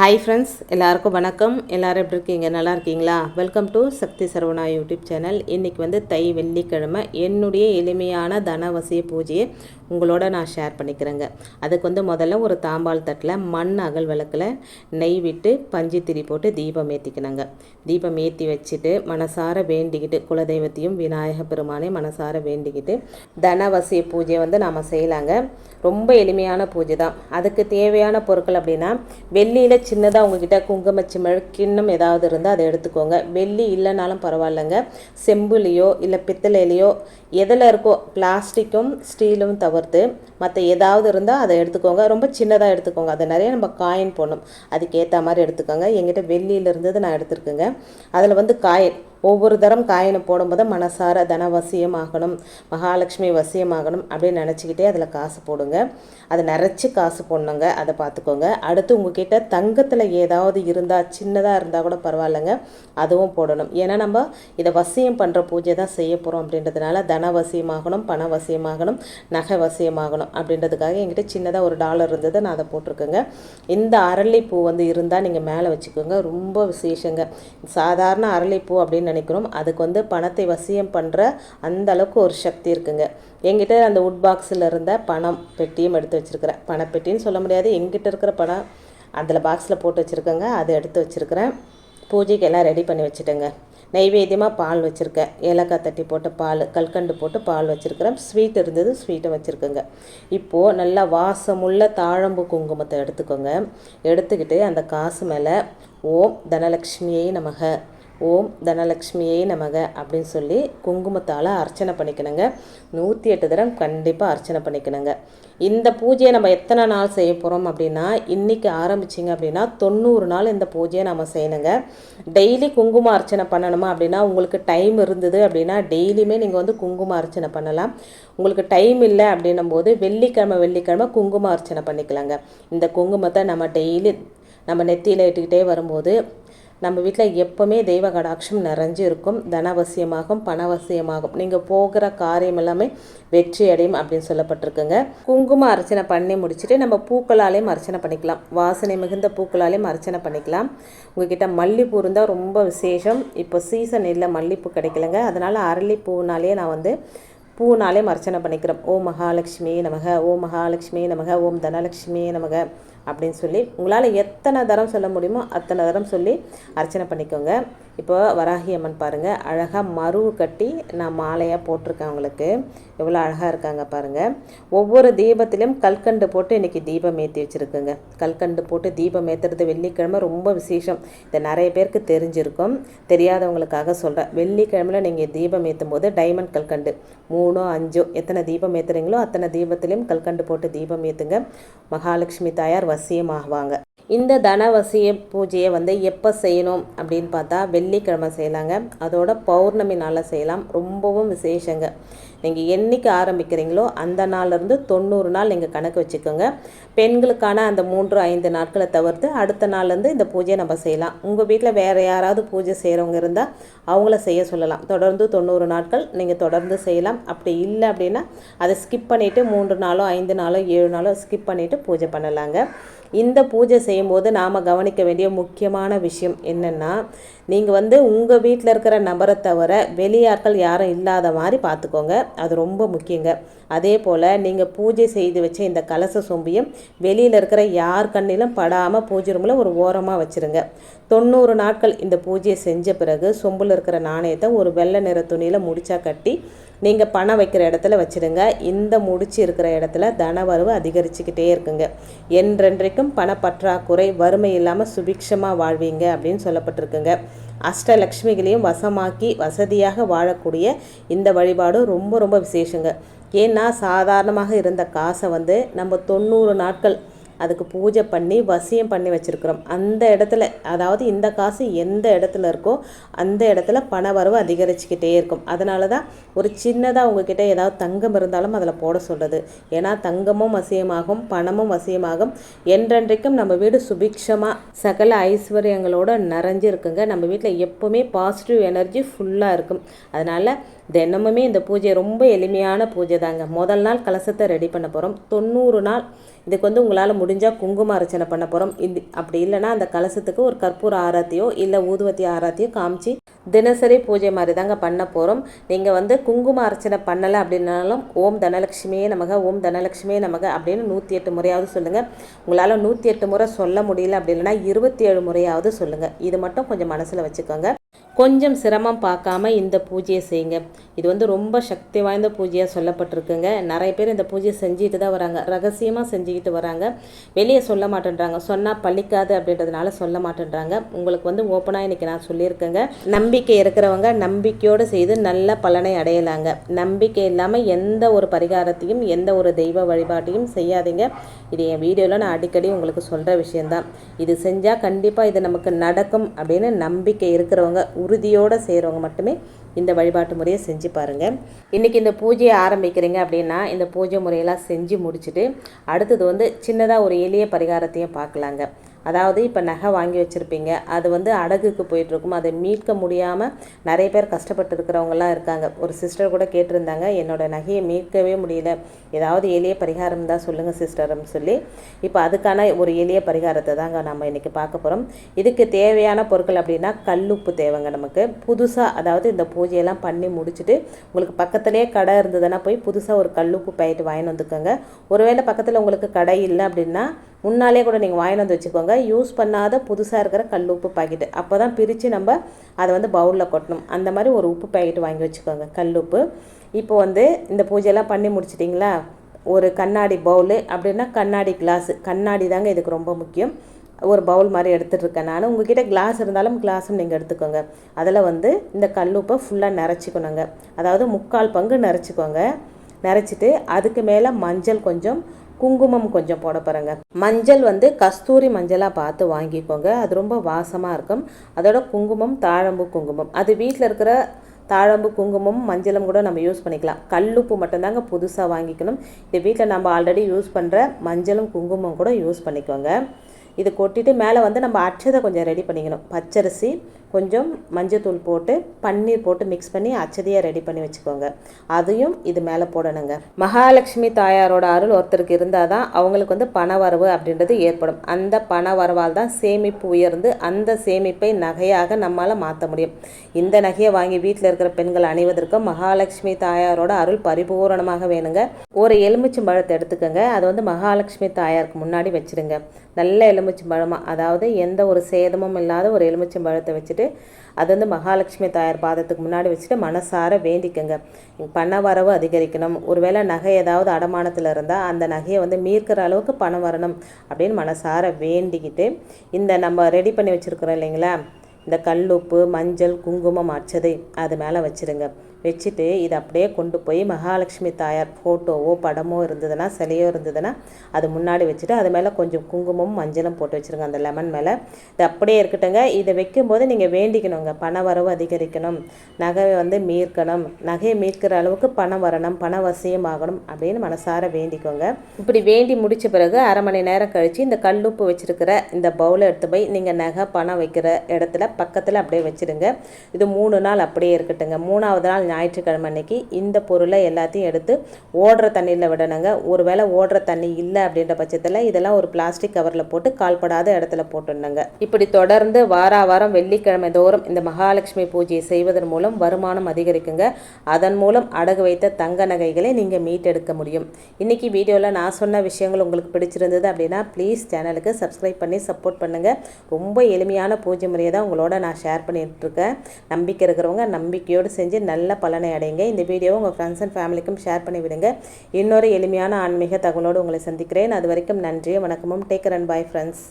Hi friends எல்லாருக்கும் வணக்கம். எல்லாரும் எப்படி இருக்கீங்க? நல்லா இருக்கீங்களா? Welcome to Sakthi Saravana YouTube channel. இன்றைக்கி வந்து தை வெள்ளிக்கிழமை. என்னுடைய எளிமையான தனவசிய பூஜையை உங்களோட நான் ஷேர் பண்ணிக்கிறேங்க. அதுக்கு வந்து முதல்ல ஒரு தாம்பால் தட்டில் மண் அகல் விளக்கில் நெய் விட்டு பஞ்சு திரி போட்டு தீபம் ஏற்றிக்கணுங்க தீபம் ஏற்றி வச்சுட்டு மனசார வேண்டிக்கிட்டு குலதெய்வத்தையும் விநாயக பெருமானையும் மனசார வேண்டிக்கிட்டு தனவசிய பூஜையை வந்து நாம் செய்யலாங்க. ரொம்ப எளிமையான பூஜை தான் அதுக்கு தேவையான பொருட்கள் அப்படின்னா வெள்ளியில் சின்னதாக உங்ககிட்ட குங்குமச்சிமிழ் கிண்ணம் ஏதாவது இருந்தால் அதை எடுத்துக்கோங்க. வெள்ளி இல்லைனாலும் பரவாயில்லைங்க. செம்புலேயோ இல்லை பித்தளையிலையோ எதில் இருக்கோ பிளாஸ்டிக்கும் ஸ்டீலும் தவிர்த்து மற்ற ஏதாவது இருந்தால் அதை எடுத்துக்கோங்க. ரொம்ப சின்னதாக எடுத்துக்கோங்க. அதை நிறைய நம்ம காயின் போடணும். அதுக்கேற்ற மாதிரி எடுத்துக்கோங்க. எங்கிட்ட வெள்ளியில் இருந்தது நான் எடுத்துருக்கேங்க. அதில் வந்து காயின். ஒவ்வொரு தரம் காயினை போடும்போது மனசார தன வசியமாகணும் மகாலட்சுமி வசியமாகணும் அப்படின்னு நினச்சிக்கிட்டே அதில் காசு போடுங்க. அதை நிறச்சி காசு போடணுங்க. அதை பார்த்துக்கோங்க. அடுத்து உங்ககிட்ட தங்கத்தில் ஏதாவது இருந்தால் சின்னதாக இருந்தால் கூட பரவாயில்லைங்க. அதுவும் போடணும். ஏன்னா நம்ம இதை வசியம் பண்ணுற பூஜை தான் செய்ய போகிறோம் அப்படின்றதுனால தன வசியமாகணும் பண வசியமாகணும் நகை வசியமாகணும் அப்படின்றதுக்காக என்கிட்ட சின்னதாக ஒரு டாலர் இருந்தது நான் அதை போட்டிருக்கேங்க. இந்த அரளிப்பூ வந்து இருந்தால் நீங்கள் மேலே வச்சுக்கோங்க. ரொம்ப விசேஷங்க. சாதாரண அரளிப்பூ அப்படின்னு நினைக்கிறோம். அதுக்கு வந்து பணத்தை வசியம் பண்ணுற அந்த அளவுக்கு ஒரு சக்தி இருக்குங்க. எங்கிட்ட அந்த உட் பாக்ஸில் இருந்த பணம் பெட்டியும் எடுத்து வச்சுருக்கிறேன். பணப்பெட்டின்னு சொல்ல முடியாது. எங்கிட்ட இருக்கிற பணம் அதில் பாக்ஸில் போட்டு வச்சுருக்கேங்க. அதை எடுத்து வச்சுருக்கிறேன். பூஜைக்கு எல்லாம் ரெடி பண்ணி வச்சுட்டேங்க. நைவேத்தியமாக பால் வச்சுருக்கேன். ஏலக்காய் தட்டி போட்டு பால் கல்கண்டு போட்டு பால் வச்சுருக்கிறேன். ஸ்வீட் இருந்தது ஸ்வீட்டை வச்சுருக்கேங்க. இப்போது நல்லா வாசமுள்ள தாழம்பு குங்குமத்தை எடுத்துக்கோங்க. எடுத்துக்கிட்டு அந்த காசு மேலே ஓம் தனலக்ஷ்மியை நமக. ஓம் தனலக்ஷ்மியே நமக அப்படின்னு சொல்லி குங்குமத்தால் அர்ச்சனை பண்ணிக்கணுங்க. நூற்றி எட்டு தரம் கண்டிப்பாக அர்ச்சனை பண்ணிக்கணுங்க. இந்த பூஜையை நம்ம எத்தனை நாள் செய்ய போகிறோம் அப்படின்னா இன்றைக்கி ஆரம்பிச்சிங்க அப்படின்னா தொண்ணூறு நாள் இந்த பூஜையை நம்ம செய்யணுங்க. டெய்லி குங்கும அர்ச்சனை பண்ணணுமா அப்படின்னா உங்களுக்கு டைம் இருந்தது அப்படின்னா டெய்லியுமே நீங்கள் வந்து குங்கும அர்ச்சனை பண்ணலாம். உங்களுக்கு டைம் இல்லை அப்படின்னும் போது வெள்ளிக்கிழமை வெள்ளிக்கிழமை குங்கும அர்ச்சனை பண்ணிக்கலாங்க. இந்த குங்குமத்தை நம்ம டெய்லி நம்ம நெத்தியில் இட்டுக்கிட்டே வரும்போது நம்ம வீட்டில் எப்போவுமே தெய்வ கடாட்சம் நிறைஞ்சு இருக்கும் தனவசியமாகும் பணவசியமாகும். நீங்கள் போகிற காரியம் எல்லாமே வெற்றி அடையும் அப்படின்னு சொல்லப்பட்டிருக்குங்க. குங்கும அர்ச்சனை பண்ணி முடிச்சுட்டு நம்ம பூக்களாலேயும் அர்ச்சனை பண்ணிக்கலாம். வாசனை மிகுந்த பூக்களாலேயும் அர்ச்சனை பண்ணிக்கலாம். உங்ககிட்ட மல்லிப்பூ இருந்தால் ரொம்ப விசேஷம். இப்போ சீசன் இல்லை மல்லிப்பூ கிடைக்கலங்க. அதனால் அரளிப்பூனாலே நான் வந்து பூனாலே அர்ச்சனை பண்ணிக்கிறோம். ஓம் மகாலட்சுமி நமக ஓம் மகாலட்சுமி நமக ஓம் தனலட்சுமி நமக. அப்படின்னு சொல்லி உங்களால் எத்தனை தரம் சொல்ல முடியுமோ அத்தனை தரம் சொல்லி அர்ச்சனை பண்ணிக்கோங்க. இப்போ வராகி அம்மன் பாருங்கள் அழகாக மருவு கட்டி நான் மாலையாக போட்டிருக்கேன் அவங்களுக்கு. எவ்வளோ அழகாக இருக்காங்க பாருங்கள் ஒவ்வொரு தீபத்திலையும் கல்கண்டு போட்டு இன்றைக்கி தீபம் ஏற்றி வச்சுருக்குங்க. கல்கண்டு போட்டு தீபம் ஏற்றுறது வெள்ளிக்கிழமை ரொம்ப விசேஷம். இதை நிறைய பேருக்கு தெரிஞ்சிருக்கும். தெரியாதவங்களுக்காக சொல்கிறேன் வெள்ளிக்கிழமையில் நீங்கள் தீபம் ஏற்றும் போது டைமண்ட் கல்கண்டு. மூணோ அஞ்சோ எத்தனை தீபம் ஏற்றுறீங்களோ அத்தனை தீபத்திலையும் கல்கண்டு போட்டு தீபம் ஏற்றுங்க மகாலட்சுமி தாயார் வசியமாகுவாங்க. இந்த தனவசிய பூஜையை வந்து எப்போ செய்யணும் அப்படின்னு பார்த்தா வெள்ளிக்கிழமை செய்யலாங்க. அதோட பௌர்ணமி நாளில் செய்யலாம். ரொம்பவும் விசேஷங்க. நீங்கள் என்றைக்கு ஆரம்பிக்கிறீங்களோ அந்த நாள்லேருந்து தொண்ணூறு நாள் நீங்கள் கணக்கு வச்சுக்கோங்க. பெண்களுக்கான அந்த மூன்று ஐந்து நாட்களை தவிர்த்து அடுத்த நாள்லேருந்து இந்த பூஜையை நம்ம செய்யலாம். உங்கள் வீட்டில் வேறு யாராவது பூஜை செய்கிறவங்க இருந்தால் அவங்கள செய்ய சொல்லலாம். தொடர்ந்து தொண்ணூறு நாட்கள் நீங்கள் தொடர்ந்து செய்யலாம். அப்படி இல்லை அப்படின்னா அதை ஸ்கிப் பண்ணிவிட்டு மூன்று நாளோ ஐந்து நாளோ ஏழு நாளோ ஸ்கிப் பண்ணிவிட்டு பூஜை பண்ணலாங்க. இந்த பூஜை செய்யும்போது நாம் கவனிக்க வேண்டிய முக்கியமான விஷயம் என்னென்னா நீங்கள் வந்து உங்கள் வீட்டில் இருக்கிற நபரை தவிர வெளியாட்கள் யாரும் இல்லாத மாதிரி பார்த்துக்கோங்க. அது ரொம்ப முக்கியங்க. அதே போல் நீங்கள் பூஜை செய்து வச்ச இந்த கலச சொம்பியும் வெளியில் இருக்கிற யார் கண்ணிலும் படாமல் பூஜை ரூமில் ஒரு ஓரமாக வச்சுருங்க. தொண்ணூறு நாட்கள் இந்த பூஜையை செஞ்ச பிறகு சொம்பில் இருக்கிற நாணயத்தை ஒரு வெள்ளை நிற துணியில் முடிச்சா கட்டி நீங்கள் பணம் வைக்கிற இடத்துல வச்சுடுங்க இந்த முடிச்சு இருக்கிற இடத்துல தனவரவு அதிகரிச்சுக்கிட்டே இருக்குங்க. என்றென்றைக்கும் பணப்பற்றாக்குறை வறுமை இல்லாமல் சுபிக்ஷமாக வாழ்வீங்க அப்படின்னு சொல்லப்பட்டிருக்குங்க. அஷ்டலக்ஷ்மிகளையும் வசமாக்கி வசதியாக வாழக்கூடிய இந்த வழிபாடு ரொம்ப ரொம்ப விசேஷங்க. ஏன்னா சாதாரணமாக இருந்த காசை வந்து நம்ம தொண்ணூறு நாட்கள் அதுக்கு பூஜை பண்ணி வசியம் பண்ணி வச்சுருக்குறோம். அந்த இடத்துல அதாவது இந்த காசு எந்த இடத்துல இருக்கோ அந்த இடத்துல பண வரவு அதிகரிச்சுக்கிட்டே இருக்கும். அதனால தான் ஒரு சின்னதாக உங்ககிட்ட ஏதாவது தங்கம் இருந்தாலும் அதில் போட சொல்கிறது ஏன்னா தங்கமும் வசியமாகும் பணமும் வசியமாகும். என்றென்றைக்கும் நம்ம வீடு சுபிக்ஷமாக சகல ஐஸ்வர்யங்களோடு நிறைஞ்சு இருக்குங்க நம்ம வீட்டில் எப்போவுமே பாசிட்டிவ் எனர்ஜி ஃபுல்லாக இருக்கும். அதனால் தினமுமே இந்த பூஜை ரொம்ப எளிமையான பூஜை தாங்க. முதல் நாள் கலசத்தை ரெடி பண்ண போகிறோம் தொண்ணூறு நாள் இதுக்கு வந்து உங்களால் முடிஞ்சால் குங்கும அர்ச்சனை பண்ண போகிறோம் இது அப்படி இல்லைன்னா அந்த கலசத்துக்கு ஒரு கற்பூர ஆராத்தியோ இல்லை ஊதுவத்தி ஆராத்தியோ காமிச்சு தினசரி பூஜை மாதிரி தாங்க பண்ண போகிறோம் நீங்கள் வந்து குங்கும அர்ச்சனை பண்ணலை அப்படின்னாலும் ஓம் தனலட்சுமியே நமக ஓம் தனலட்சுமியே நமக அப்படின்னு நூற்றி எட்டு முறையாவது சொல்லுங்கள் உங்களால் நூற்றி எட்டு முறை சொல்ல முடியல அப்படி இல்லைன்னா இருபத்தி ஏழு முறையாவது சொல்லுங்கள் இது மட்டும் கொஞ்சம் மனசில் வச்சுக்கோங்க. கொஞ்சம் சிரமம் பார்க்காம இந்த பூஜையை செய்யுங்க. இது வந்து ரொம்ப சக்தி வாய்ந்த பூஜையாக சொல்லப்பட்டிருக்குங்க. நிறைய பேர் இந்த பூஜையை செஞ்சுட்டு தான் வராங்க. ரகசியமாக செஞ்சுக்கிட்டு வராங்க. வெளியே சொல்ல மாட்டேன்றாங்க. சொன்னால் பழிக்காது அப்படின்றதுனால சொல்ல மாட்டேன்றாங்க. உங்களுக்கு வந்து ஓப்பனாக இன்றைக்கி நான் சொல்லியிருக்கேங்க. நம்பிக்கை இருக்கிறவங்க நம்பிக்கையோடு செய்து நல்ல பலனை அடையலாங்க. நம்பிக்கை இல்லாமல் எந்த ஒரு பரிகாரத்தையும் எந்த ஒரு தெய்வ வழிபாட்டையும் செய்யாதீங்க. இது என் வீடியோவில் நான் அடிக்கடி உங்களுக்கு சொல்கிற விஷயந்தான் இது செஞ்சால் கண்டிப்பாக இது நமக்கு நடக்கும் அப்படின்னு நம்பிக்கை இருக்கிறவங்க உறுதியோடு செய்கிறவங்க மட்டுமே இந்த வழிபாட்டு முறையை செஞ்சு பாருங்கள் இன்றைக்கி இந்த பூஜையை ஆரம்பிக்கிறீங்க அப்படின்னா இந்த பூஜை முறையெல்லாம் செஞ்சு முடிச்சுட்டு அடுத்தது வந்து சின்னதாக ஒரு எளிய பரிகாரத்தையும் பார்க்கலாங்க. அதாவது இப்போ நகை வாங்கி வச்சுருப்பீங்க. அது வந்து அடகுக்கு போயிட்டுருக்கும். அதை மீட்க முடியாமல் நிறைய பேர் கஷ்டப்பட்டு இருக்கிறவங்கலாம் இருக்காங்க. ஒரு சிஸ்டர் கூட கேட்டிருந்தாங்க என்னோடய நகையை மீட்கவே முடியல. ஏதாவது எளிய பரிகாரம் தான் சொல்லுங்கள் சிஸ்டர்னு சொல்லி. இப்போ அதுக்கான ஒரு எளிய பரிகாரத்தை தாங்க நம்ம இன்றைக்கி பார்க்க போகிறோம் இதுக்கு தேவையான பொருட்கள் அப்படின்னா கல்லுப்பு தேவைங்க நமக்கு. புதுசாக அதாவது இந்த பூஜையெல்லாம் பண்ணி முடிச்சுட்டு உங்களுக்கு பக்கத்துலேயே கடை இருந்ததுன்னா போய் புதுசாக ஒரு கல்லுப்பு பாக்கெட் வாங்கிட்டு வந்துக்கோங்க. ஒருவேளை பக்கத்தில் உங்களுக்கு கடை இல்லை அப்படின்னா முன்னாலே கூட நீங்கள் வாங்கிட்டு வந்து வச்சுக்கோங்க. யூஸ் பண்ணாத புதுசாக இருக்கிற கல் உப்பு பாக்கெட்டு அப்போ தான் பிரித்து நம்ம அதை வந்து பவுலில் கொட்டணும். அந்த மாதிரி ஒரு உப்பு பாக்கெட் வாங்கி வச்சுக்கோங்க கல் உப்பு. இப்போ வந்து இந்த பூஜையெல்லாம் பண்ணி முடிச்சிட்டிங்களா? ஒரு கண்ணாடி பவுலு அப்படின்னா கண்ணாடி கிளாஸு கண்ணாடி தாங்க இதுக்கு ரொம்ப முக்கியம். ஒரு பவுல் மாதிரி எடுத்துகிட்டு இருக்கேன் நான். உங்ககிட்ட கிளாஸ் இருந்தாலும் கிளாஸும் நீங்கள் எடுத்துக்கோங்க. அதில் வந்து இந்த கல்லுப்பை ஃபுல்லாக நிறச்சிக்கணுங்க அதாவது முக்கால் பங்கு நிறச்சிக்கோங்க நிறச்சிட்டு அதுக்கு மேலே மஞ்சள் கொஞ்சம் குங்குமம் கொஞ்சம் போட போகிறேங்க மஞ்சள் வந்து கஸ்தூரி மஞ்சளாக பார்த்து வாங்கிக்கோங்க. அது ரொம்ப வாசமாக இருக்கும். அதோட குங்குமம் தாழம்பு குங்குமம். அது வீட்டில் இருக்கிற தாழம்பு குங்குமம் மஞ்சளும் கூட நம்ம யூஸ் பண்ணிக்கலாம். கல்லுப்பு மட்டும்தாங்க புதுசாக வாங்கிக்கணும். இது வீட்டில் நம்ம ஆல்ரெடி யூஸ் பண்ணுற மஞ்சளும் குங்குமம் கூட யூஸ் பண்ணிக்கோங்க. இது கொட்டிட்டு மேலே வந்து நம்ம அச்சதை கொஞ்சம் ரெடி பண்ணிக்கணும். பச்சரிசி கொஞ்சம் மஞ்சத்தூள் போட்டு பன்னீர் போட்டு மிக்ஸ் பண்ணி அச்சதையாக ரெடி பண்ணி வச்சுக்கோங்க. அதையும் இது மேலே போடணுங்க. மகாலட்சுமி தாயாரோட அருள் ஒருத்தருக்கு இருந்தால் தான் அவங்களுக்கு வந்து பண வரவு அப்படின்றது ஏற்படும். அந்த பண வரவால் தான் சேமிப்பு உயர்ந்து அந்த சேமிப்பை நகையாக நம்மளால் மாற்ற முடியும். இந்த நகையை வாங்கி வீட்டில் இருக்கிற பெண்கள் அணிவதற்கும் மகாலட்சுமி தாயாரோட அருள் பரிபூரணமாக வேணுங்க. ஒரு எலுமிச்சம்பழத்தை எடுத்துக்கோங்க. அது வந்து மகாலட்சுமி தாயாருக்கு முன்னாடி வச்சுருங்க. நல்ல எலுமிச்சம்பழமாக அதாவது எந்த ஒரு சேதமும் இல்லாத ஒரு எலுமிச்சம்பழத்தை வச்சுட்டு அது வந்து மகாலட்சுமி தாயார் பாதத்துக்கு முன்னாடி வச்சுட்டு மனசார வேண்டிக்கங்க. பண வரவு அதிகரிக்கணும். ஒருவேளை நகை ஏதாவது அடமானத்தில் இருந்தால் அந்த நகையை வந்து மீர்க்கிற அளவுக்கு பணம் வரணும் அப்படின்னு மனசார வேண்டிக்கிட்டு இந்த நம்ம ரெடி பண்ணி வச்சுருக்குறோம் இல்லைங்களா? இந்த கல்லுப்பு மஞ்சள் குங்குமம் அச்சதை அது மேலே வச்சுருங்க. வச்சுட்டு இதை அப்படியே கொண்டு போய் மகாலட்சுமி தாயார் ஃபோட்டோவோ படமோ இருந்ததுன்னா சிலையோ இருந்ததுன்னா அது முன்னாடி வச்சுட்டு அது மேலே கொஞ்சம் குங்குமமும் மஞ்சளும் போட்டு வச்சுருங்க. அந்த லெமன் மேலே. இது அப்படியே இருக்கட்டுங்க. இதை வைக்கும்போது நீங்கள் வேண்டிக்கணுங்க. பண வரவு அதிகரிக்கணும். நகை வந்து மீட்கணும். நகையை மீட்கிற அளவுக்கு பணம் வரணும். பண வசியம் ஆகணும் அப்படின்னு மனசார வேண்டிக்கோங்க. இப்படி வேண்டி முடித்த பிறகு அரை மணி நேரம் கழித்து இந்த கல்லுப்பு வச்சுருக்கிற இந்த பவுலை எடுத்து போய் நீங்கள் நகை பணம் வைக்கிற இடத்துல பக்கத்தில் அப்படியே வச்சுருங்க இது மூணு நாள் அப்படியே இருக்கட்டுங்க. மூணாவது நாள் ஞாயிற்றுக்கிழமை அன்னைக்கு இந்த பொருளை எல்லாத்தையும் எடுத்து ஓடுற தண்ணியில் விடணுங்க. ஒருவேளை ஓடுற தண்ணி இல்லை அப்படின்ற பட்சத்தில் இதெல்லாம் ஒரு பிளாஸ்டிக் கவரில் போட்டு கால்படாத இடத்துல போட்டுடணுங்க. இப்படி தொடர்ந்து வாரா வாரம் வெள்ளிக்கிழமை தோறும் இந்த மகாலட்சுமி பூஜையை செய்வதன் மூலம் வருமானம் அதிகரிக்குங்க. அதன் மூலம் அடகு வைத்த தங்க நகைகளை நீங்கள் மீட்டெடுக்க முடியும். இன்றைக்கி வீடியோவில் நான் சொன்ன விஷயங்கள் உங்களுக்கு பிடிச்சிருந்தது அப்படின்னா ப்ளீஸ் சேனலுக்கு சப்ஸ்கிரைப் பண்ணி சப்போர்ட் பண்ணுங்கள் ரொம்ப எளிமையான பூஜை முறையை தான் உங்களோட நான் ஷேர் பண்ணிகிட்ருக்கேன் நம்பிக்கை இருக்கிறவங்க நம்பிக்கையோடு செஞ்சு நல்ல பலனை அடைங்க. இந்த வீடியோவை உங்கள் ஃப்ரெண்ட்ஸ் அண்ட் ஃபேமிலிக்கும் ஷேர் பண்ணி விடுங்க. இன்னொரு எளிமையான ஆன்மீக தகவலோடு உங்களை சந்திக்கிறேன். அது வரைக்கும் நன்றி வணக்கமும். Take and bye friends